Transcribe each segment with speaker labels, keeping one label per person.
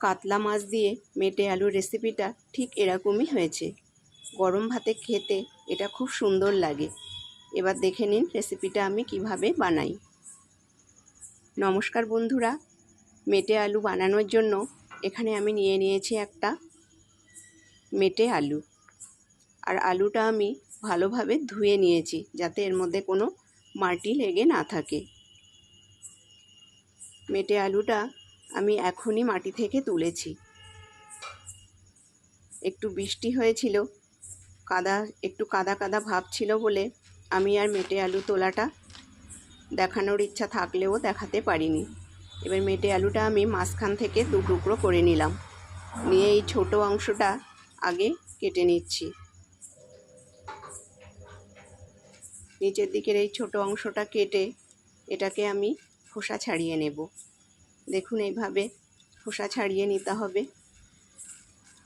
Speaker 1: কাতলা মাছ দিয়ে মেটে আলুর রেসিপিটা ঠিক এরকমই হয়েছে। গরম ভাতে খেতে এটা খুব সুন্দর লাগে। এবার দেখে নিন রেসিপিটা আমি কীভাবে বানাই। নমস্কার বন্ধুরা, মেটে আলু বানানোর জন্য এখানে আমি নিয়ে নিয়েছি একটা মেটে আলু। আর আলুটা আমি ভালোভাবে ধুয়ে নিয়েছি যাতে এর মধ্যে কোনো মাটি লেগে না থাকে। মেটে আলুটা আমি এখনই মাটি থেকে তুলেছি। একটু বৃষ্টি হয়েছিল। কাদা, একটু কাদা কাদা ভাব ছিল বলে আমি আর মেটে আলু তোলাটা দেখানোর ইচ্ছা থাকলেও দেখাতে পারিনি। এবার মেটে আলুটা আমি মাঝখান থেকে দু টুকরো করে নিলাম। নিয়ে এই ছোট অংশটা আগে কেটে নিচ্ছি। নিচের দিকের এই ছোট অংশটা কেটে এটাকে আমি খোসা ছাড়িয়ে নেব। দেখুন এইভাবে খোসা ছাড়িয়ে নিতে হবে।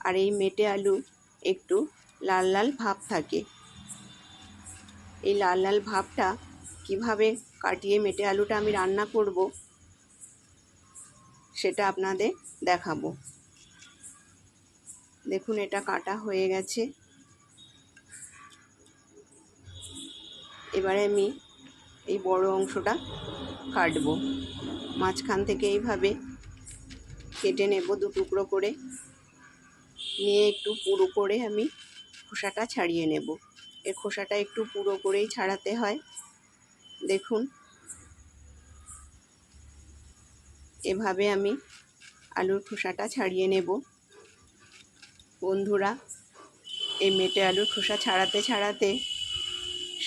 Speaker 1: আর এই মেটে আলু একটু লাল লাল ভাব থাকে। এই লাল লাল ভাবটা কীভাবে কাটিয়ে মেটে আলুটা আমি রান্না করব সেটা আপনাদের দেখাবো। দেখুন এটা কাটা হয়ে গেছে। এবারে আমি এই বড় অংশটা কাটবো। মাঝখান থেকে এইভাবে কেটে নেব দু টুকরো করে। নিয়ে একটু পুরো করে আমি খোসাটা ছাড়িয়ে নেব। এর খোসাটা একটু পুরো করেই ছাড়াতে হয়। দেখুন। এভাবে আমি আলুর খোসাটা ছাড়িয়ে নেব। বন্ধুরা, এই মেটে আলুর খোসা ছাড়াতে ছাড়াতে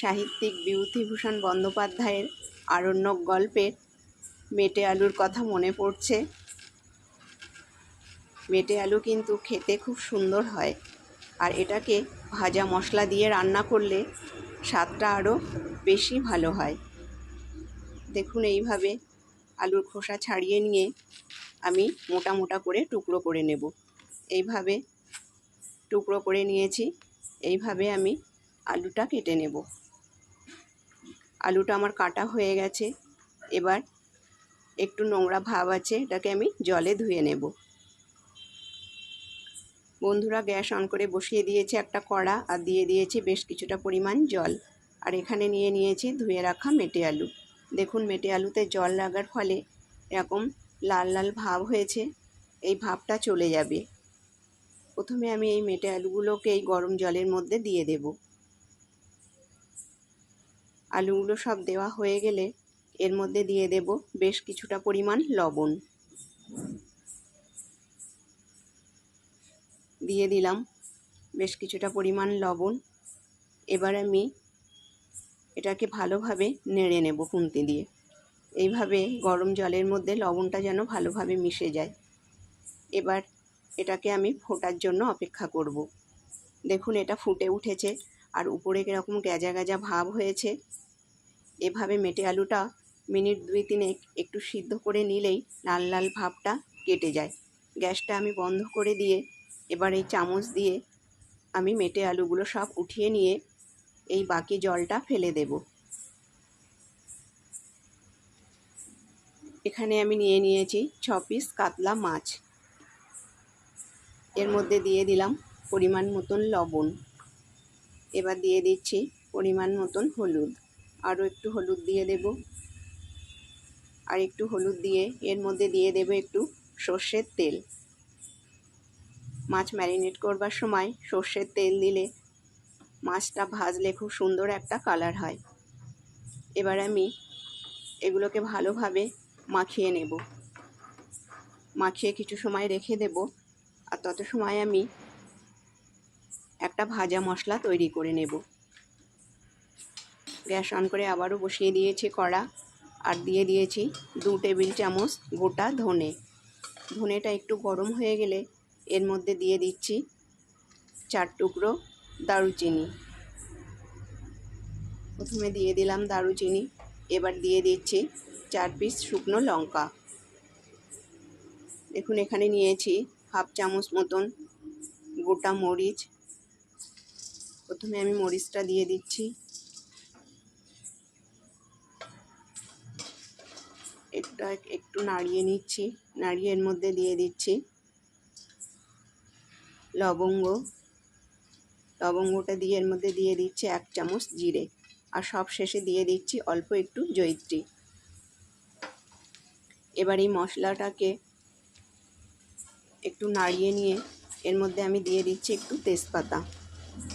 Speaker 1: সাহিত্যিক বিভূতিভূষণ বন্দ্যোপাধ্যায়ের আরণ্যক গল্পের মেটে আলুর কথা মনে পড়ছে। মেটে আলু কিন্তু খেতে খুব সুন্দর হয় আর এটাকে ভাজা মশলা দিয়ে রান্না করলে স্বাদটা আরও বেশি ভালো হয়। দেখুন এইভাবে আলুর খোসা ছাড়িয়ে নিয়ে আমি মোটা মোটা করে টুকরো করে নেব। এইভাবে টুকরো করে নিয়েছি। এইভাবে আমি আলুটা কেটে নেব। আলুটা আমার কাটা হয়ে গেছে। এবার একটু নোংরা ভাব আছে, এটাকে আমি জলে ধুয়ে নেব। বন্ধুরা, গ্যাস অন করে বসিয়ে দিয়েছি একটা কড়া আর দিয়ে দিয়েছি বেশ কিছুটা পরিমাণ জল। আর এখানে নিয়ে নিয়েছি ধুয়ে রাখা মেটে আলু। দেখুন, মেটে আলুতে জল লাগার ফলে এরকম লাল লাল ভাব হয়েছে, এই ভাবটা চলে যাবে। প্রথমে আমি এই মেটে আলুগুলোকে এই গরম জলের মধ্যে দিয়ে দেব। আলুগুলো সব দেওয়া হয়ে গেলে এর মধ্যে দিয়ে দেব বেশ কিছুটা পরিমাণ লবণ। দিয়ে দিলাম বেশ কিছুটা পরিমাণ লবণ। এবার আমি এটাকে ভালোভাবে নেড়ে নেব খুন্তি দিয়ে। এইভাবে গরম জলের মধ্যে লবণটা যেন ভালোভাবে মিশে যায়। এবার এটাকে আমি ফোটার জন্য অপেক্ষা করব। দেখুন এটা ফুটে উঠেছে আর উপরে কীরকম গ্যাজা গ্যাজা ভাব হয়েছে। এভাবে মেটে আলুটা মিনিট দুই তিনেক একটু সিদ্ধ করে নিলেই লাল লাল ভাবটা কেটে যায়। গ্যাসটা আমি বন্ধ করে দিয়ে এবার এই চামচ দিয়ে আমি মেটে আলুগুলো সব উঠিয়ে নিয়ে এই বাকি জলটা ফেলে দেব। এখানে আমি নিয়ে নিয়েছি ছ পিস কাতলা মাছ। এর মধ্যে দিয়ে দিলাম পরিমাণ মতন লবণ। এবার দিয়ে দিচ্ছি পরিমাণ মতন হলুদ। আরও একটু হলুদ দিয়ে দেব। আর একটু হলুদ দিয়ে এর মধ্যে দিয়ে দেব একটু সর্ষের তেল। মাছ ম্যারিনেট করবার সময় সর্ষের তেল দিলে মাছটা ভাজলে খুব সুন্দর একটা কালার হয়। এবার আমি এগুলোকে ভালোভাবে মাখিয়ে নেব। মাখিয়ে কিছু সময় রেখে দেব আর তত সময় আমি একটা ভাজা মশলা তৈরি করে নেব। গ্যাস অন করে আবারও বসিয়ে দিয়েছি কড়া আর দিয়ে দিয়েছি দু টেবিল চামচ গোটা ধনে। ধনেটা একটু গরম হয়ে গেলে এর মধ্যে দিয়ে দিচ্ছি চার টুকরো দারুচিনি। প্রথমে দিয়ে দিলাম দারুচিনি, এবার দিয়ে দিচ্ছি চার পিস শুকনো লঙ্কা। দেখুন, এখানে নিয়েছি হাফ চামচ মতন গোটা মরিচ। প্রথমে আমি মরিচটা দিয়ে দিচ্ছি। এটা একটু নাড়িয়ে নিচ্ছি। নাড়িয়ে এর মধ্যে দিয়ে দিচ্ছি লবঙ্গ। লবঙ্গটা দিয়ে এর মধ্যে দিয়ে দিচ্ছি এক চামচ জিরে। আর সব শেষে দিয়ে দিচ্ছি অল্প একটু জৈত্রী এবার এই মশলাটাকে একটু নাড়িয়ে নিয়ে এর মধ্যে আমি দিয়ে দিচ্ছি একটু তেজপাতা।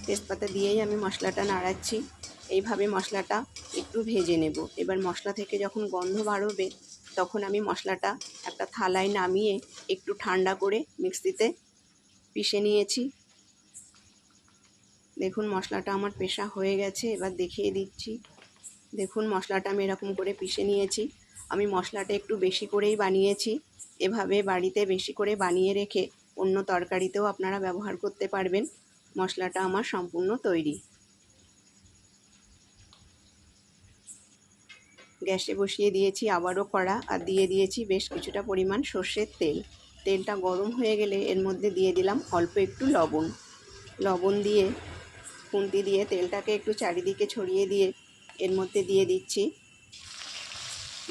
Speaker 1: তেজপাতা দিয়েই আমি মশলাটা নাড়াচ্ছি। এইভাবে মশলাটা একটু ভেজে নেব। এবার মশলা থেকে যখন গন্ধ বাড়বে, তখন আমি মশলাটা একটা থালায় নামিয়ে একটু ঠান্ডা করে মিক্সিতে পিষে নিয়েছি। দেখুন মশলাটা আমার পেশা হয়ে গেছে, এবার দেখিয়ে দিচ্ছি। দেখুন মশলাটা আমি এরকম করে পিষে নিয়েছি। আমি মশলাটা একটু বেশি করেই বানিয়েছি। এভাবে বাড়িতে বেশি করে বানিয়ে রেখে অন্য তরকারিতেও আপনারা ব্যবহার করতে পারবেন। মশলাটা আমার সম্পূর্ণ তৈরি। গ্যাসে বসিয়ে দিয়েছি, আবারও কড়া, আর দিয়ে দিয়েছি বেশ কিছুটা পরিমাণ সর্ষের তেল। তেলটা গরম হয়ে গেলে এর মধ্যে দিয়ে দিলাম অল্প একটু লবণ। লবণ দিয়ে, খুন্তি দিয়ে তেলটাকে একটু চারিদিকে ছড়িয়ে দিয়ে এর মধ্যে দিয়ে দিচ্ছি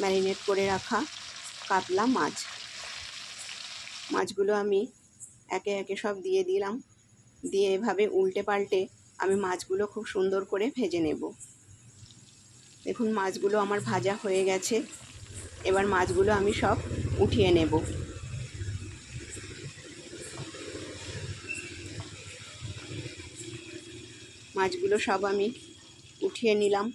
Speaker 1: ম্যারিনেট করে রাখা কাতলা মাছ। মাছগুলো আমি একে একে সব দিয়ে দিলাম। দিয়ে এভাবে উল্টে পাল্টে আমি মাছগুলো খুব সুন্দর করে ভেজে নেব। দেখুন, মাছগুলো আমার ভাজা হয়ে গেছে। এবার মাছগুলো আমি সব উঠিয়ে নেব। মাছগুলো সব আমি উঠিয়ে নিলাম।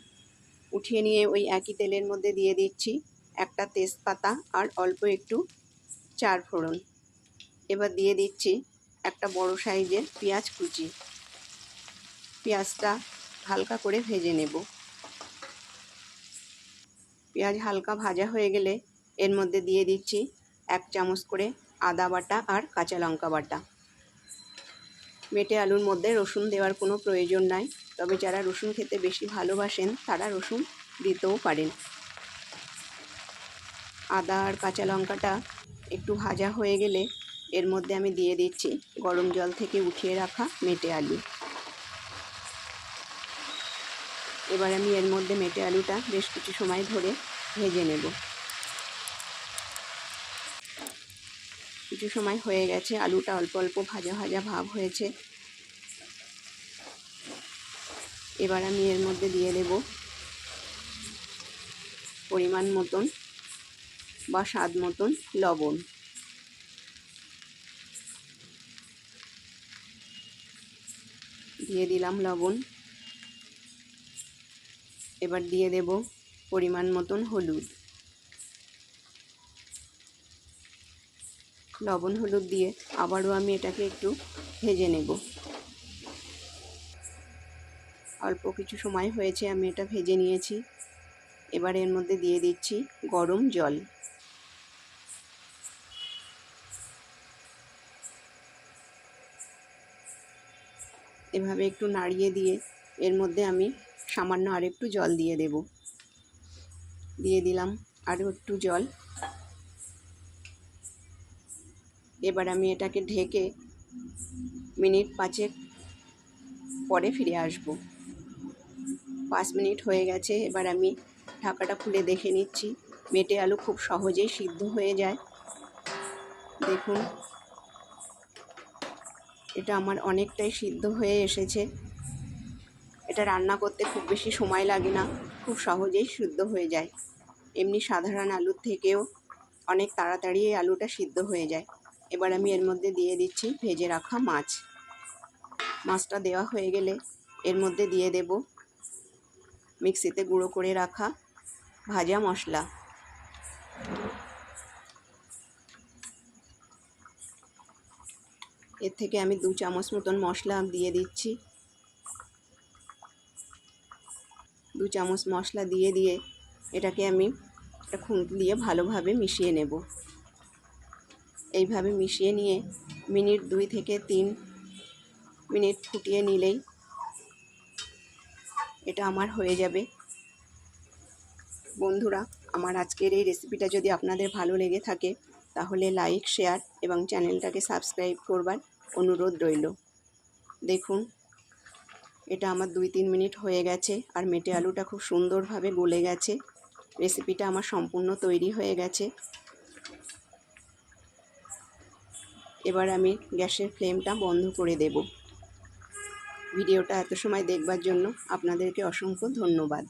Speaker 1: উঠিয়ে নিয়ে ওই একই তেলের মধ্যে দিয়ে দিচ্ছি একটা তেজপাতা আর অল্প একটু চার ফোড়ন। এবার দিয়ে দিচ্ছি একটা বড় সাইজের পেঁয়াজ কুচি। পেঁয়াজটা হালকা করে ভেজে নেব। পেঁয়াজ হালকা ভাজা হয়ে গেলে এর মধ্যে দিয়ে দিচ্ছি এক চামচ করে আদা বাটা আর কাঁচা লঙ্কা বাটা। মেটে আলুর মধ্যে রসুন দেওয়ার কোনো প্রয়োজন নাই, তবে যারা রসুন খেতে বেশি ভালোবাসেন তারা রসুন দিতেও পারেন। আদা আর কাঁচা লঙ্কাটা একটু ভাজা হয়ে গেলে এর মধ্যে আমি দিয়ে দিচ্ছি গরম জল থেকে উঠিয়ে রাখা মেটে আলু। এবার আমি এর মধ্যে মেটে আলুটা বেশ কিছু সময় ধরে ভেজে নেব। কিছু সময় হয়ে গেছে, আলুটা অল্প অল্প ভাজা ভাজা ভাব হয়েছে। এবার আমি এর মধ্যে দিয়ে দেব পরিমাণ মতন বা স্বাদ মতন লবণ। দিয়ে দিলাম লবণ। এবার দিয়ে দেব পরিমাণ মতন হলুদ। লবণ হলুদ দিয়ে আবারও আমি এটাকে একটু ভেজে নেব। অল্প কিছু সময় হয়েছে, আমি এটা ভেজে নিয়েছি। এবার এর মধ্যে দিয়ে দিচ্ছি গরম জল। এভাবে একটু নাড়িয়ে দিয়ে এর মধ্যে আমি সামান্য আর একটু জল দিয়ে দেব। দিয়ে দিলাম আরও একটু জল। এবার আমি এটাকে ঢেকে মিনিট পাঁচেক পরে ফিরে আসব। পাঁচ মিনিট হয়ে গেছে, এবার আমি ঢাকাটা খুলে দেখে নিচ্ছি। মেটে আলু খুব সহজেই সিদ্ধ হয়ে যায়। দেখুন, এটা আমার অনেকটাই সিদ্ধ হয়ে এসেছে। এটা রান্না করতে খুব বেশি সময় লাগে না, খুব সহজেই সিদ্ধ হয়ে যায়। এমনি সাধারণ আলুর থেকেও অনেক তাড়াতাড়ি এই আলুটা সিদ্ধ হয়ে যায়। এবার আমি এর মধ্যে দিয়ে দিচ্ছি ভেজে রাখা মাছ। মাছটা দেওয়া হয়ে গেলে এর মধ্যে দিয়ে দেব মিক্সিতে গুঁড়ো করে রাখা ভাজা মশলা। এর থেকে আমি দু চামচ মতন মশলা দিয়ে দিচ্ছি। দু চামচ মশলা দিয়ে দিয়ে এটাকে আমি একটা খুন্তি দিয়ে ভালোভাবে মিশিয়ে নেব। এইভাবে মিশিয়ে নিয়ে মিনিট দুই থেকে তিন মিনিট ফুটিয়ে নিলেই এটা আমার হয়ে যাবে। বন্ধুরা, আমার আজকের এই রেসিপিটা যদি আপনাদের ভালো লেগে থাকে, তাহলে লাইক, শেয়ার এবং চ্যানেলটাকে সাবস্ক্রাইব করবার অনুরোধ রইল। দেখুন এটা আমার দুই তিন মিনিট হয়ে গেছে আর মেটে আলুটা খুব সুন্দরভাবে গলে গেছে। রেসিপিটা আমার সম্পূর্ণ তৈরি হয়ে গেছে। এবার আমি গ্যাসের ফ্লেমটা বন্ধ করে দেব। ভিডিওটা এত সময় দেখবার জন্য আপনাদেরকে অসংখ্য ধন্যবাদ।